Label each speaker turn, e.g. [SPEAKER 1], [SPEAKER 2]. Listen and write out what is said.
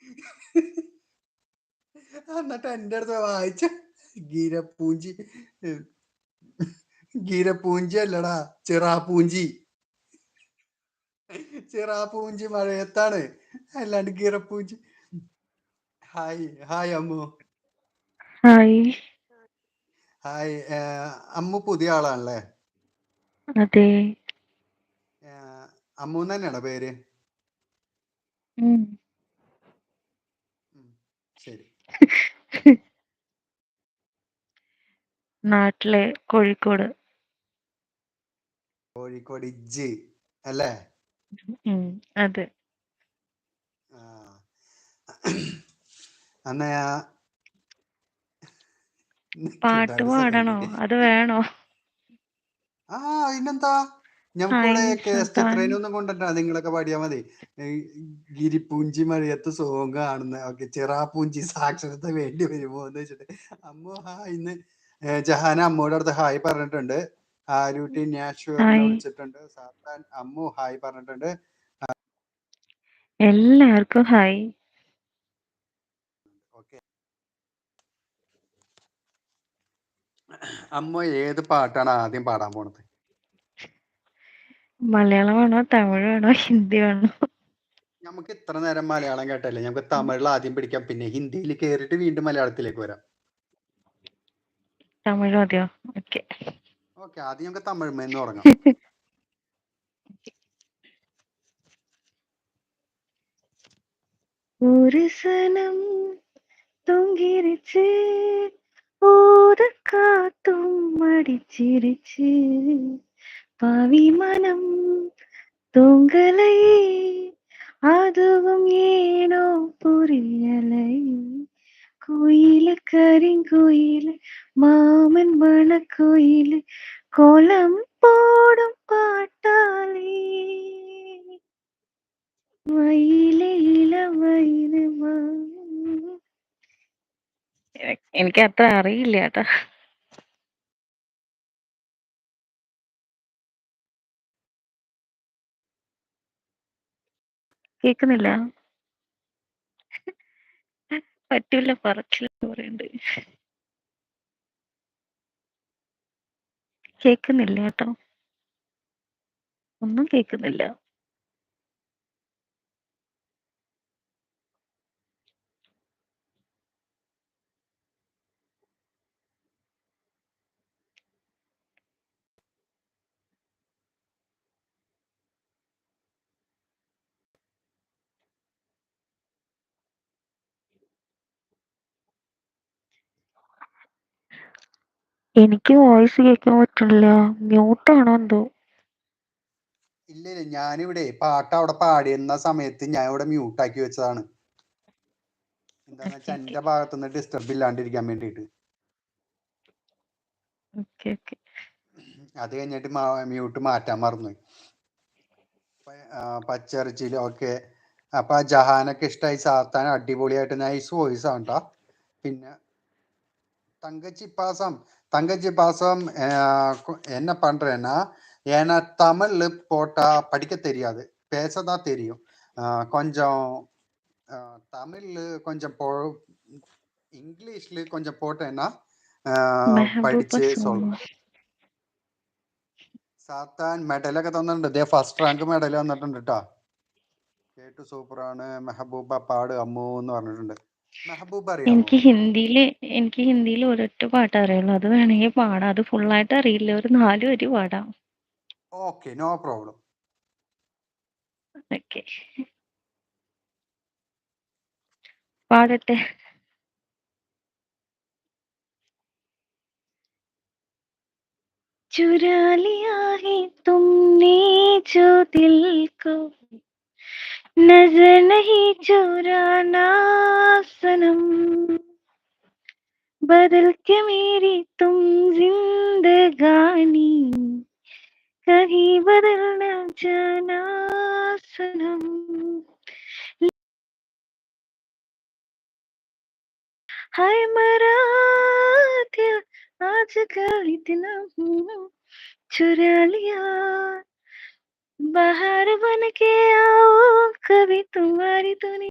[SPEAKER 1] എന്നിട്ട് എന്റെ അടുത്ത് വായിച്ച ഗീരപ്പൂഞ്ചി. ഗീരപ്പൂഞ്ചി അല്ലടാ ചിറാപ്പൂഞ്ചി ചിറാപ്പൂഞ്ചി മഴയത്താണ്. അല്ലാണ്ട് ഗീരപ്പൂഞ്ചി. Hi hi Ammu.
[SPEAKER 2] Hi.
[SPEAKER 1] Hi Ammu പുതിയ ആളാണല്ലേ?
[SPEAKER 2] അതെ.
[SPEAKER 1] അമ്മു തന്നെയാണോ പേര്
[SPEAKER 2] ഉം.
[SPEAKER 1] ശരി
[SPEAKER 2] നാട്ടിലെ കോഴിക്കോട്.
[SPEAKER 1] കോഴിക്കോട് ഇജ്ജ് അല്ലേ?
[SPEAKER 2] ഉം, അതെ.
[SPEAKER 1] ആ. അന്നാ
[SPEAKER 2] പാട്ട് പാടണോ? അത് വേണോ?
[SPEAKER 1] ആ പിന്നെന്താ?
[SPEAKER 2] സുൽത്താൻ.
[SPEAKER 1] എത്രയൊന്നും കൊണ്ടിട്ടാ നിങ്ങളൊക്കെ പാടിയാ മതി. ഗിരിപ്പൂഞ്ചി മഴയത്ത് സോങ് കാണുന്ന ഓക്കെ ചിറാപ്പൂഞ്ചി സാക്ഷരത വേണ്ടി വരുമോ എന്ന് വെച്ചിട്ട്. അമ്മ ഹാ ഇന്ന് ജഹാന അമ്മയുടെ അടുത്ത് ഹായ് പറഞ്ഞിട്ടുണ്ട്. ആരൂട്ടി വിളിച്ചിട്ടുണ്ട്. സാത്താൻ അമ്മു ഹായ് പറഞ്ഞിട്ടുണ്ട്.
[SPEAKER 2] എല്ലാവർക്കും ഹായ്.
[SPEAKER 1] അമ്മ ഏത് പാട്ടാണ് ആദ്യം പാടാൻ പോണത്?
[SPEAKER 2] മലയാളം വേണോ തമിഴ് വേണോ ഹിന്ദി വേണോ
[SPEAKER 1] നമുക്ക് ഇത്ര നേരം മലയാളം കേട്ടല്ലേ നമുക്ക് തമിഴിൽ ആദ്യം പിടിക്കാം പിന്നെ ഹിന്ദിയിൽ കേറിയിട്ട് വീണ്ടും മലയാളത്തിലേക്ക് വരാം
[SPEAKER 2] തമിഴ് മതിയോ ഓക്കെ
[SPEAKER 1] ഓക്കെ ആദ്യം നമുക്ക് തമിഴ് എന്ന് തുടങ്ങാം
[SPEAKER 2] ഒരു സനം தொங்கிருச்சு ஊத காத்தும் அடிச்சிருச்சு பாவி மனம் தூங்கலை அதுவும் ஏனோ புரியலை கோயில கரிங்கோயில மாமன் மணக்கோயில கோலம் போடும் பாட்டாளி മയിലെ ഇളമയില് മാ- എനിക്ക് അത്ര അറിയില്ല കേട്ടോ കേക്കുന്നില്ല. പറ്റൂല പറച്ചില്ല പറയണ്ട്. കേക്കുന്നില്ല കേട്ടോ. ഒന്നും കേക്കുന്നില്ല. എനിക്ക് വോയിസ് കേൾക്കാൻ പറ്റില്ല. മ്യൂട്ടാണോ എന്തോ?
[SPEAKER 1] ഇല്ല ഇല്ല. ഞാനിവിടെ പാട്ട് അവിടെ പാടിയിരുന്ന സമയത്ത് ഞാൻ ഇവിടെ മ്യൂട്ട് ആക്കി വെച്ചതാണ്. എന്താന്ന് വെച്ചാൽ
[SPEAKER 2] ഓക്കെ
[SPEAKER 1] എന്റെ ഭാഗത്തുനിന്ന് ഡിസ്റ്റർബ് ഇല്ലാണ്ടിരിക്കാൻ വേണ്ടിയിട്ട്.
[SPEAKER 2] Okay okay.
[SPEAKER 1] അത് കഴിഞ്ഞിട്ട് മ്യൂട്ട് മാറ്റാൻ മറന്നു പച്ചിറച്ചിയിലും ഒക്കെ. അപ്പൊ ആ ജഹാനൊക്കെ ഇഷ്ടമായി സാത്താൻ അടിപൊളിയായിട്ട് നൈസ് വോയിസ് ആണ് ട്ടോ പിന്നെ தங்கச்சி பாசம் தங்கச்சி பாசம் அஹ், கு- என்ன பண்றேன்னா ஏன்னா தமிழ் போட்டா படிக்க தெரியாது பேசதான் தெரியும் அஹ், கொஞ்சம் அஹ், தமிழ் கொஞ்சம் போ இங்கிலீஷ்ல கொஞ்சம் போட்டேன்னா அஹ்,
[SPEAKER 2] മെഹബൂബ
[SPEAKER 1] പഠിച്ച്
[SPEAKER 2] സോമ
[SPEAKER 1] சொல்றேன் സാത്താൻ മെഡലൊക്കെ തന്നിട്ടുണ്ട് ദേ ഫസ്റ്റ് റാങ്ക് മെഡൽ വന്നിട്ടുണ്ട് കേട്ടോ കേട്ടു സൂപ്പറാണ് മെഹബൂബ പാട് അമ്മു എന്ന് പറഞ്ഞിട്ടുണ്ട് മെഹബൂബ് അറിയാമോ
[SPEAKER 2] എനിക്ക് ഹിന്ദിയില് എനിക്ക് ഹിന്ദിയിൽ ഒരൊറ്റ പാട്ട് അറിയുള്ളൂ അത് വേണമെങ്കിൽ പാടാം അത് ഫുള്ളായിട്ട് അറിയില്ല ഒരു നാല് വരി പാടാം
[SPEAKER 1] ഓക്കെ നോ പ്രോബ്ലം
[SPEAKER 2] ഓക്കെ പാടട്ടെ चुरा लिया है तुमने जो दिल को नजर नहीं चुराना सनम बदल के मेरी तुम जिंदगानी। कहीं बदल न जाना सनम। हाय मरा दिल आजकल इतना चुरा लिया। बाहर बन के आओ कभी तुम्हारी दुनिया